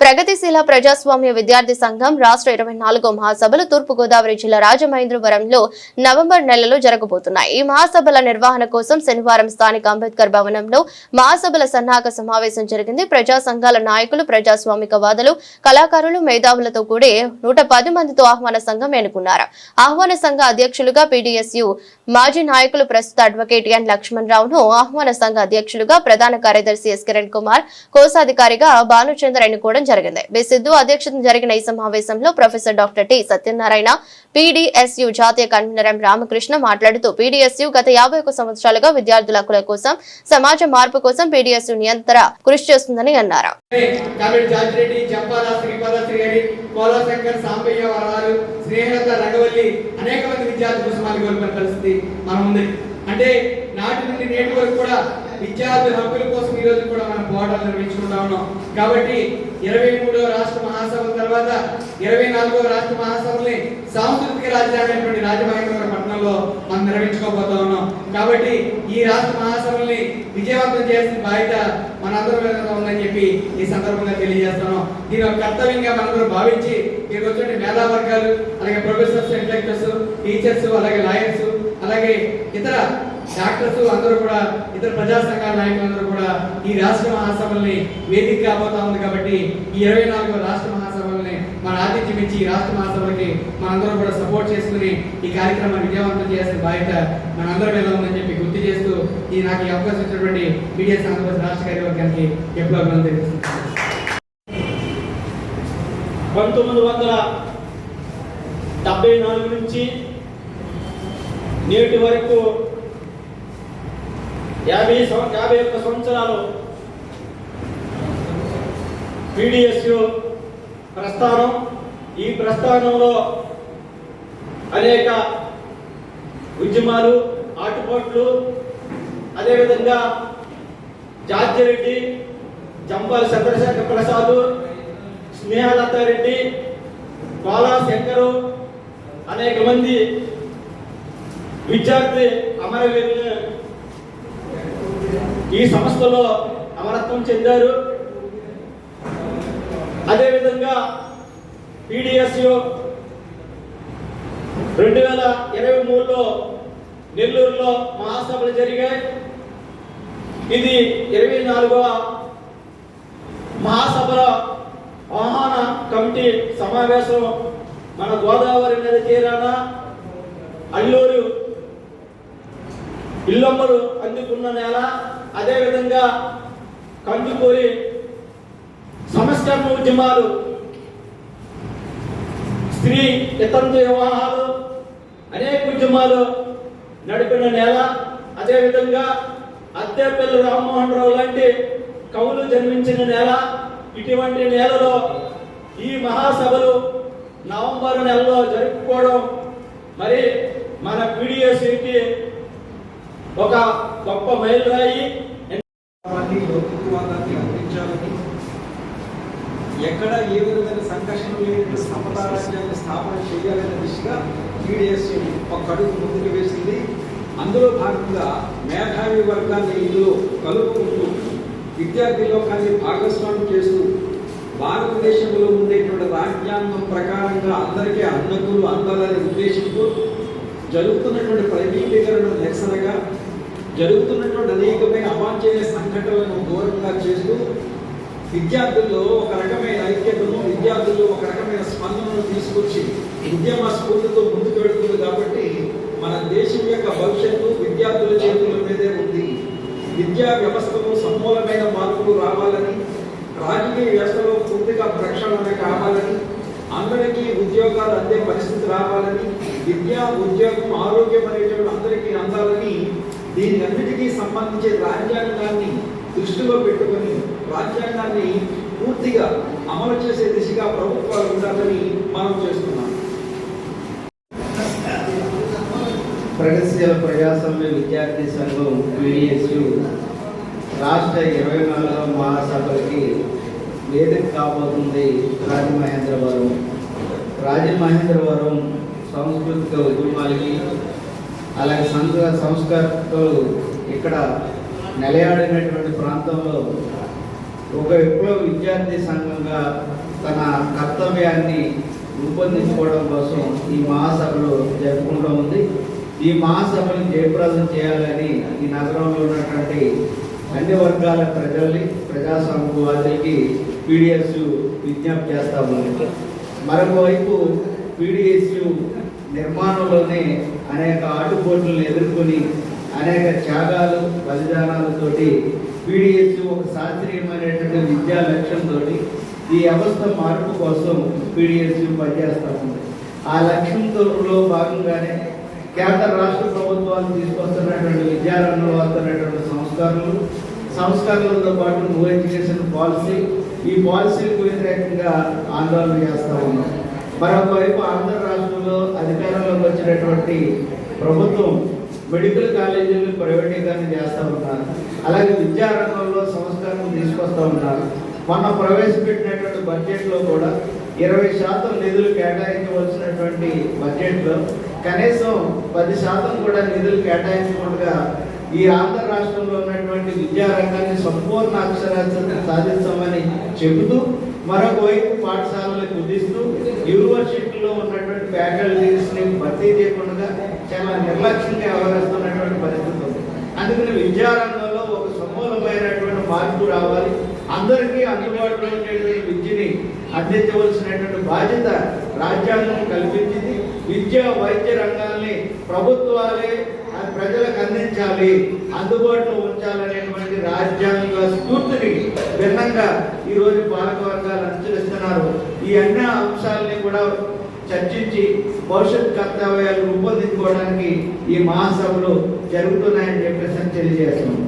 ప్రగతిశీల ప్రజాస్వామ్య విద్యార్థి సంఘం రాష్ట్ర ఇరవై నాలుగో మహాసభలు తూర్పుగోదావరి జిల్లా రాజమహేంద్రవరంలో నవంబర్ నెలలో జరగబోతున్నాయి. ఈ మహాసభల నిర్వహణ కోసం శనివారం స్థానిక అంబేద్కర్ భవనంలో మహాసభల సన్నాహక సమావేశం జరిగింది. ప్రజా సంఘాల నాయకులు ప్రజాస్వామికవాదులు కళాకారులు మేధావులతో కూడి నూట పది మందితో ఆహ్వాన సంఘం ఎన్నుకున్నారు. ఆహ్వాన సంఘ అధ్యక్షులుగా పీడీఎస్యు మాజీ నాయకులు ప్రస్తుత అడ్వకేట్ ఎన్ లక్ష్మణ్ రావును ఆహ్వాన సంఘ అధ్యక్షులుగా ప్రధాన కార్యదర్శి ఎస్ కిరణ్ కుమార్ కోశాధికారిగా భానుచంద్ర ఎన్నుకోవడం జరిగింది. బి. సిద్ధు అధ్యక్షతన జరిగిన ఈ సమావేశంలో professor doctor T. Satyanarayana PDSU జాతీయ కన్వీనర్ ఎం. రామకృష్ణ మాట్లాడుతూ పీడీఎస్యు గత యాభై సంవత్సరాలుగా విద్యార్థుల హక్కుల కోసం సమాజ మార్పు కోసం పీడీఎస్యు నిరంతర కృషి చేస్తుందని అన్నారు. అనేక మంది విద్యార్థి కుసుమాలు మనం ఉంది అంటే నాటి నుండి నేటి వరకు కూడా విద్యార్థుల హక్కుల కోసం ఈ రోజు కూడా మనం పోరాటాలు నిర్వహించుకుంటా ఉన్నాం. కాబట్టి ఇరవై మూడవ రాష్ట్ర మహాసభ తర్వాత ఇరవై నాలుగవ రాష్ట్ర మహాసభని సాంస్కృతిక రాజధాని అయినటువంటి రాజమహేంద్రవరం పట్టణంలో మనం నిర్వహించుకోబోతా ఉన్నాం. కాబట్టి ఈ రాష్ట్ర మహాసభల్ని విజయవంతం చేసిన బాధ్యత మనందరం మీద ఉందని చెప్పి ఈ సందర్భంగా తెలియజేస్తున్నాం. దీని ఒక కర్తవ్యంగా మనందరూ భావించి మీరు వచ్చిన మేధావర్గాలు అలాగే ప్రొఫెసర్స్ ఇంటలెక్టర్స్ టీచర్స్ అలాగే లాయర్స్ అలాగే ఇతర డాక్టర్స్ అందరూ కూడా ఇతర ప్రజా సంఘాల నాయకులందరూ కూడా ఈ రాష్ట్ర మహాసభల్ని వేదిక కాబోతా ఉంది కాబట్టి ఈ ఇరవై నాలుగో రాష్ట్ర మహాసభల్ని మన ఆతిథ్యం ఇచ్చి ఈ రాష్ట్ర మహాసభలకి మనందరం కూడా సపోర్ట్ చేసుకుని ఈ కార్యక్రమాన్ని విజయవంతం చేసే బాధ్యత మనందరం ఎలా ఉందని చెప్పి గుర్తు చేస్తూ ఈ నాకు ఈ అవకాశం ఇచ్చినటువంటి మీడియా ఆంధ్రప్రదేశ్ రాష్ట్ర కార్యవర్గానికి ఎప్పుడు అభినందన తెలియజేస్తున్నాను. పంతొమ్మిది వందల డెబ్బై నాలుగు నుంచి నేటి వరకు యాభై యాభై ఒక్క సంవత్సరాలు పీడిఎస్యు ప్రస్థానం. ఈ ప్రస్థానంలో అనేక ఉద్యమాలు ఆటుపోట్లు అదేవిధంగా జార్జిరెడ్డి జంపాల చంద్రశేఖర ప్రసాద్ స్నేహలతారెడ్డి బాలా శంకరు అనేక మంది విద్యార్థి అమరవీరులు ఈ సంస్థలో అమరత్వం చెందారు. అదేవిధంగా పీడిఎస్యు రెండు వేల ఇరవై మూడులో నెల్లూరులో మహాసభలు జరిగాయి. ఇది ఇరవై నాలుగవ మహాసభల ఆహ్వాన కమిటీ సమావేశం మన గోదావరి నది తీరాన అల్లూరు ఇల్లమ్మలు అందుకున్న నేల అదేవిధంగా కందుకూరి సంస్కరణ ఉద్యమాలు స్త్రీ ఇతంతు వివాహాలు అనేక ఉద్యమాలు నడిపిన నేల అదేవిధంగా అద్దెపల్లి రామ్మోహన్ రావు లాంటి కవులు జన్మించిన నేల ఇటువంటి నేలలో ఈ మహాసభలు నవంబర్ నెలలో జరుపుకోవడం. మరి మన పీడిఎస్కి ఒక గొప్ప మైలురాయి వారిని అందించాలని ఎక్కడ ఏ విధమైన సంఘర్షణ లేని సమతారాజ్యాన్ని స్థాపన చేయాలనే దిశగా టీడీఎస్ ఒక అడుగు ముందుకు వేసింది. అందులో భాగంగా మేధావి వర్గాన్ని ఇందులో కలుపుకుంటూ విద్యార్థి లోకాన్ని భాగస్వామ్యం చేస్తూ భారతదేశంలో ఉండేటువంటి రాజ్యాంగం ప్రకారంగా అందరికీ అన్నకులు అందాలనే ఉద్దేశంతో జరుగుతున్నటువంటి ప్రైవేటీకరణ నిరసనగా జరుగుతున్నటువంటి అనేకమైన అవాంఛనీయ సంఘటనలను దూరంగా చేస్తూ విద్యార్థుల్లో ఒక రకమైన ఐక్యతను విద్యార్థుల్లో ఒక రకమైన స్పందనను తీసుకొచ్చి ఉద్యమ స్ఫూర్తితో ముందుకు వెళుతుంది కాబట్టి మన దేశం యొక్క భవిష్యత్తు విద్యార్థుల చేతుల మీదే ఉంది. విద్యా వ్యవస్థలో సమూలమైన మార్పులు రావాలని రాజకీయ వ్యవస్థలో పూర్తిగా ప్రక్షాళన కావాలని అందరికీ ఉద్యోగాలు అందే పరిస్థితి రావాలని విద్య ఉద్యోగం ఆరోగ్యం అనేటువంటి అందరికీ అందాలని దీని అన్నిటికీ సంబంధించి రాజ్యాంగాన్ని దృష్టిలో పెట్టుకొని రాజ్యాంగాన్ని పూర్తిగా అమలు చేసే దిశగా ప్రభుత్వాలు ఉండాలని మనం చేస్తున్నాం. ప్రగతిశీల ప్రజాస్వామ్య విద్యార్థి సంఘం పిడిఎస్యు రాష్ట్ర ఇరవై నాలుగవ మహాసభలకి వేదిక కాబోతుంది రాజమహేంద్రవరం రాజమహేంద్రవరం సాంస్కృతిక ఉద్యమాలకి అలాగే సంఘ సంస్కర్తలు ఇక్కడ నిలయాడినటువంటి ప్రాంతంలో ఒక విప్లవ విద్యార్థి సంఘంగా తన కర్తవ్యాన్ని రూపొందించుకోవడం కోసం ఈ మహాసభలు జరుపుకుంటూ ఉంది. ఈ మహాసభను జయప్రదం చేయాలని ఈ నగరంలో ఉన్నటువంటి అన్ని వర్గాల ప్రజల్ని ప్రజాస్వామ్యవాదులకి పీడిఎస్ విజ్ఞప్తి చేస్తా ఉంది మరొక పీడిఎస్యు నిర్మాణంలోనే అనేక ఆటుపోట్లను ఎదుర్కొని అనేక త్యాగాలు బలిదానాలతోటి పీడిఎస్ ఒక శాస్త్రీయమైనటువంటి విద్యా లక్ష్యంతో ఈ వ్యవస్థ మార్పు కోసం పీడిఎస్ పనిచేస్తూ ఉంది. ఆ లక్ష్యంతో భాగంగానే కేంద్ర రాష్ట్ర ప్రభుత్వాలు తీసుకొస్తున్నటువంటి విద్యారంగంలో వస్తున్నటువంటి సంస్కరణలు సంస్కరణలతో పాటు నో ఎడ్యుకేషన్ పాలసీ ఈ పాలసీలకు వ్యతిరేకంగా ఆందోళన చేస్తూ ఉన్నాం మరొకవైపు ఆంధ్ర రాష్ట్రంలో అధికారంలోకి వచ్చినటువంటి ప్రభుత్వం మెడికల్ కాలేజీలు ప్రైవేటీకరణ చేస్తూ ఉన్నారు. అలాగే విద్యారంగంలో సంస్కరణలు తీసుకొస్తూ ఉన్నారు. మొన్న ప్రవేశపెట్టినటువంటి బడ్జెట్లో కూడా ఇరవై శాతం నిధులు కేటాయించవలసినటువంటి బడ్జెట్లో కనీసం పది శాతం కూడా నిధులు కేటాయించకుండా ఈ ఆంధ్ర రాష్ట్రంలో ఉన్నటువంటి విద్యారంగాన్ని సంపూర్ణ అక్షరాస్యత సాధిస్తామని చెబుతూ మరొకవైపు పాఠశాలలకు పాఠశాలలు యూనివర్సిటీలో ఉన్నటువంటి ఫ్యాకల్టీస్ని భర్తీ చేయకుండా చాలా నిర్లక్ష్యంగా వ్యవహరిస్తున్నటువంటి పరిస్థితి ఉంది. అందుకని విద్యారంగంలో ఒక సమూలమైనటువంటి మార్పు రావాలి. అందరికీ అందుబాటులో ఉండేటువంటి విద్యని అందించవలసినటువంటి బాధ్యత రాజ్యాంగం కల్పించింది. విద్య వైద్య రంగాల్ని ప్రభుత్వాలే అది ప్రజలకు అందించాలి అందుబాటులో ఉంచాలనేటువంటి రాజ్యాంగ స్ఫూర్తిని భిన్నంగా ఈ రోజు అనుసరిస్తున్నారు. ఈ అన్ని అంశాలని కూడా చర్చించి భవిష్యత్ కర్తవ్యాలు రూపొందించుకోవడానికి ఈ మహాసభలు జరుగుతున్నాయని చెప్పేసి తెలియజేస్తున్నాం.